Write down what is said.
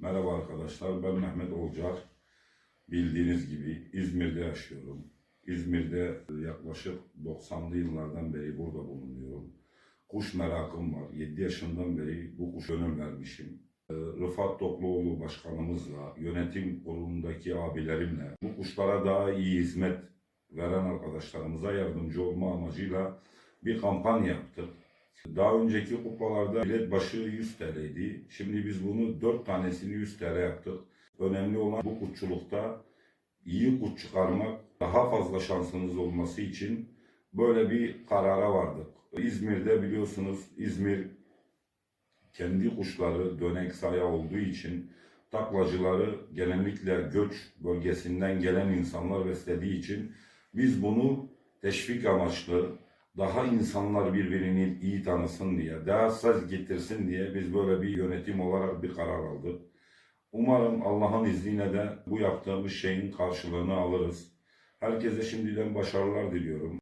Merhaba arkadaşlar, ben Mehmet Olcar. Bildiğiniz gibi İzmir'de yaşıyorum. İzmir'de yaklaşık 90'lı yıllardan beri burada bulunuyorum. Kuş merakım var. 7 yaşından beri bu kuşa gönül vermişim. Ee, Rıfat Tokluoğlu başkanımızla, yönetim kurulundaki abilerimle bu kuşlara daha iyi hizmet veren arkadaşlarımıza yardımcı olma amacıyla bir kampanya yaptık. Daha önceki kupalarda bilet başı 100 TL'ydi. Şimdi biz bunu 4 tanesini 100 TL yaptık. Önemli olan bu kutçulukta iyi kut çıkarmak, daha fazla şansınız olması için böyle bir karara vardık. İzmir'de biliyorsunuz İzmir kendi kuşları dönek saya olduğu için taklacıları genellikle göç bölgesinden gelen insanlar beslediği için biz bunu teşvik amaçlı daha insanlar birbirini iyi tanısın diye, daha söz getirsin diye biz böyle bir yönetim olarak bir karar aldık. Umarım Allah'ın izniyle de bu yaptığımız şeyin karşılığını alırız. Herkese şimdiden başarılar diliyorum.